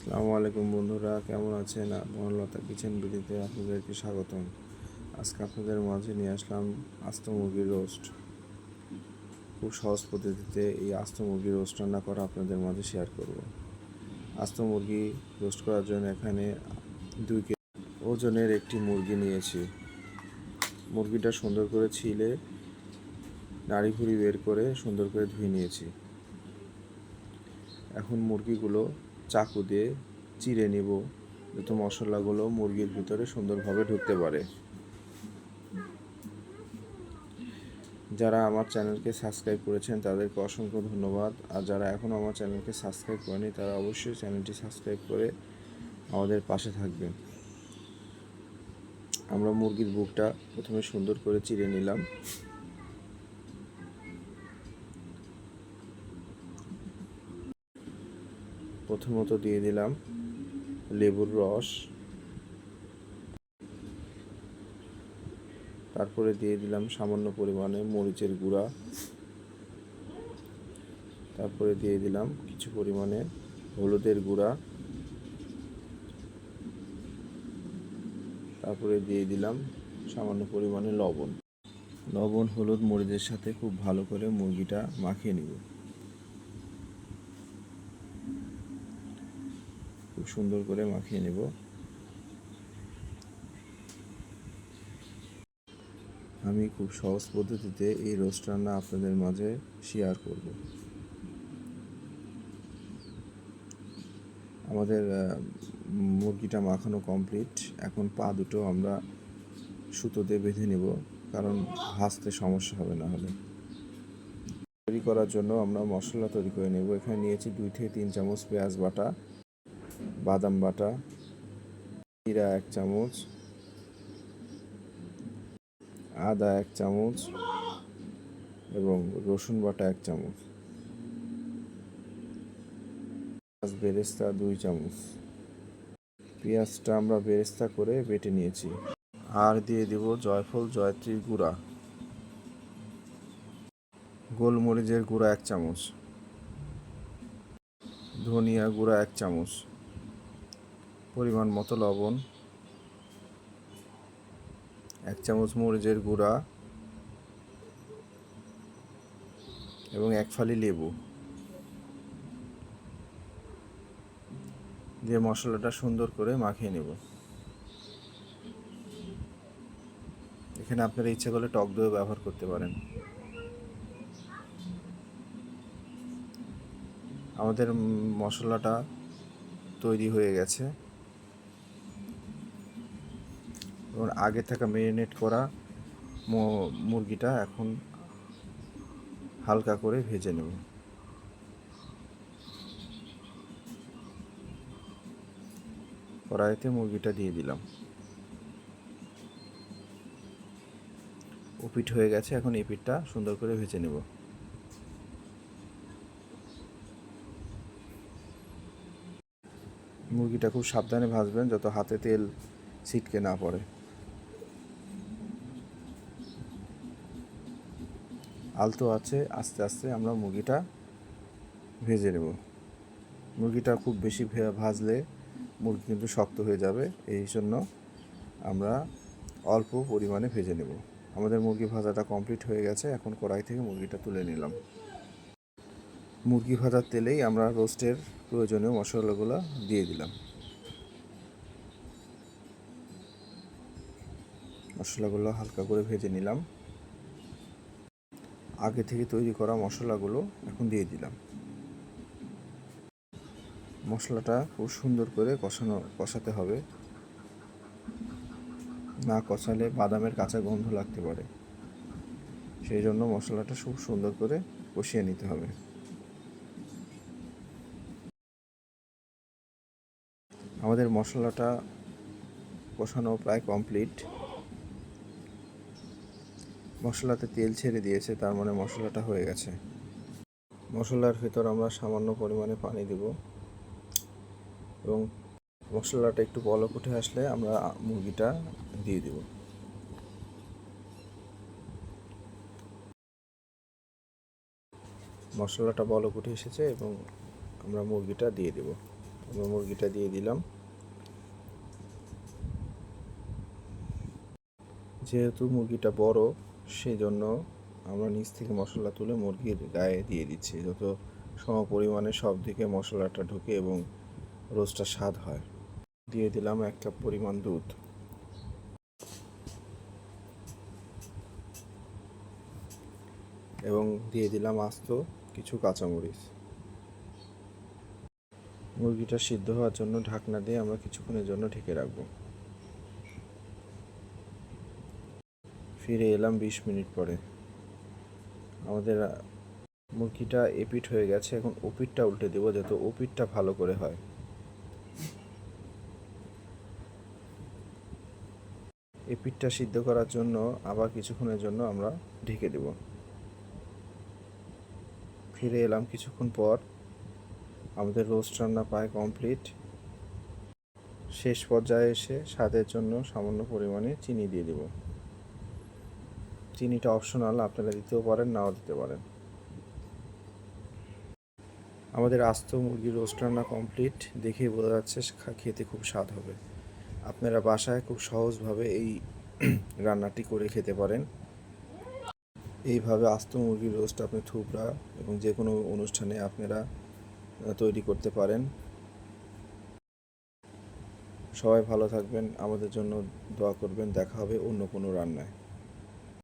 আসসালামু আলাইকুম বন্ধুরা, কেমন আছেন? মনলতা কিচেন বিডিতে আপনাদেরকে স্বাগতম। আজকে আপনাদের মাঝে নিয়ে আসলাম আস্ত মুরগির রোস্ট। খুব সহজ পদ্ধতিতে এই আস্ত মুরগির রোস্ট রান্না করা আপনাদের মাঝে শেয়ার করব। আস্ত মুরগি রোস্ট করার জন্য এখানে দুই কেজি ওজনের একটি মুরগি নিয়েছি। মুরগিটা সুন্দর করে ছিলে নাড়ি ভুড়ি বের করে সুন্দর করে ধুয়ে নিয়েছি। এখন মুরগিগুলো চাকু দিয়ে চিড়ে নিব যাতে মশলাগুলো মুরগির ভিতরে সুন্দরভাবে ঢুকতে পারে। যারা আমার চ্যানেলকে সাবস্ক্রাইব করেছেন, তাদেরকে অসংখ্য ধন্যবাদ। আর যারা এখনও আমার চ্যানেলকে সাবস্ক্রাইব করেনি, তারা অবশ্যই চ্যানেলটি সাবস্ক্রাইব করে আমাদের পাশে থাকবেন। আমরা মুরগির বুকটা প্রথমে সুন্দর করে চিড়ে নিলাম। প্রথমত দিয়ে দিলাম লেবুর রস। তারপরে দিয়ে দিলাম সামান্য পরিমাণে মরিচের গুঁড়া। তারপরে দিয়ে দিলাম কিছু পরিমাণে হলুদের গুঁড়া। তারপরে দিয়ে দিলাম সামান্য পরিমাণে লবণ। লবণ, হলুদ, মরিচের সাথে খুব ভালো করে মুরগিটা মাখিয়ে নিব খুব সুন্দর করে মাখিয়ে নেব। আমি খুব সহজ পদ্ধতিতে এই রোস্ট রান্না আপনাদের মাঝে শেয়ার করব। আমাদের মুরগিটা মাখানো কমপ্লিট এখন পা দুটো আমরা সুতো দিয়ে বেঁধে নেব, কারণ ভাজতে সমস্যা হবে না হলে। তৈরি করার জন্য আমরা মশলা তৈরি করে নেব। এখানে নিয়েছি দুই থেকে তিন চামচ পেঁয়াজ বাটা। বাদাম বাটা, জিরা এক চামচ, আদা এক চামচ এবং রসুন বাটা এক চামচ। পেঁয়াজ, বেরেস্তা দুই চামচ। পেঁয়াজটা আমরা বেরেস্তা করে বেটে নিয়েছি। আর দিয়ে দিব জয়ফল, জয়ত্রীর গুঁড়া। গোলমরিচের গুঁড়া এক চামচ। ধনিয়া গুঁড়া এক চামচ। পরিমাণ মতো লবণ, এক চামচ মরিচের গুঁড়া এবং এক ফালি লেবু। দিয়ে মশলাটা সুন্দর করে মাখিয়ে নেব। এখানে আপনারা ইচ্ছে করলে টক দইও ব্যবহার করতে পারেন। আমাদের মশলাটা তৈরি হয়ে গেছে এবং আগে থাকা মেরিনেট করা মুরগিটা এখন হালকা করে ভেজে নেব। কড়াইতে মুরগিটা দিয়ে দিলাম। উপিট হয়ে গেছে, এখন এই সুন্দর করে ভেজে নেব। মুরগিটা খুব সাবধানে ভাজবেন, যত হাতে তেল ছিটকে না পড়ে। আলতো আছে, আস্তে আস্তে আমরা মুরগিটা ভেজে নেব। মুরগিটা খুব বেশি ভাজলে মুরগি কিন্তু শক্ত হয়ে যাবে, এই জন্য আমরা অল্প পরিমাণে ভেজে নেব। আমাদের মুরগি ভাজাটা কমপ্লিট হয়ে গেছে, এখন কড়াই থেকে মুরগিটা তুলে নিলাম। মুরগি ভাজার তেলেই আমরা রোস্টের প্রয়োজনীয় মশলাগুলো দিয়ে দিলাম। মশলাগুলো হালকা করে ভেজে নিলাম। আগে থেকে তৈরি করা মশলাগুলো এখন দিয়ে দিলাম। মশলাটা খুব সুন্দর করে কষানো, কষাতে হবে। না কষালে বাদামের কাঁচা গন্ধ লাগতে পারে। সেই জন্য মশলাটা খুব সুন্দর করে কষিয়ে নিতে হবে। আমাদের মশলাটা কষানো প্রায় কমপ্লিট। মশলাতে তেল ছেড়ে দিয়েছে, তার মানে মশলাটা হয়ে গেছে। মশলার ভিতর আমরা সামান্য পরিমাণে পানি দেব এবং মশলাটা একটু বলক উঠে আসলে আমরা মুরগিটা দিয়ে দেব। মশলাটা বলক উঠে এসেছে এবং আমরা মুরগিটা দিয়ে দেব। আমরা মুরগিটা দিয়ে দিলাম। যেহেতু মুরগিটা বড় সেই জন্য আমরা নিচ থেকে মশলা তুলে মুরগির গায়ে দিয়ে দিচ্ছি, যত সম পরিমাণে সব দিকে মশলাটা ঢুকে এবং রোস্টটা স্বাদ হয়। দিয়ে দিলাম এক কাপ পরিমাণ দুধ। এবং দিয়ে দিলাম আস্ত কিছু কাঁচামরিচ। মুরগিটা সিদ্ধ হওয়ার জন্য ঢাকনা দিয়ে আমরা কিছুক্ষণের জন্য ঢেকে রাখব। ফিরে এলাম বিশ মিনিট পরে। আমাদের মুরগিটা এপিট হয়ে গেছে, এখন ওপিটটা উল্টে দেবো যাতে ওপিটটা ভালো করে হয়। এপিটটা সিদ্ধ করার জন্য আবার কিছুক্ষণের জন্য আমরা ঢেকে দেব। ফিরে এলাম কিছুক্ষণ পর। আমাদের রোস্ট রান্না প্রায় কমপ্লিট। শেষ পর্যায়ে এসে স্বাদের জন্য সামান্য পরিমাণে চিনি দিয়ে দেব। চিনিটা অপশনাল আপনারা দিতেও পারেন, নাও দিতে পারেন। আমাদের আস্ত মুরগির রোস্ট রান্না কমপ্লিট দেখেই বোঝা যাচ্ছে খেতে খুব স্বাদ হবে। আপনারা বাসায় খুব সহজভাবে এই রান্নাটি করে খেতে পারেন। এইভাবে আস্ত মুরগির রোস্ট আপনি থুবড়া এবং যে কোনো অনুষ্ঠানে আপনারা তৈরি করতে পারেন। সবাই ভালো থাকবেন, আমাদের জন্য দোয়া করবেন, দেখা হবে অন্য কোনো রান্নায়।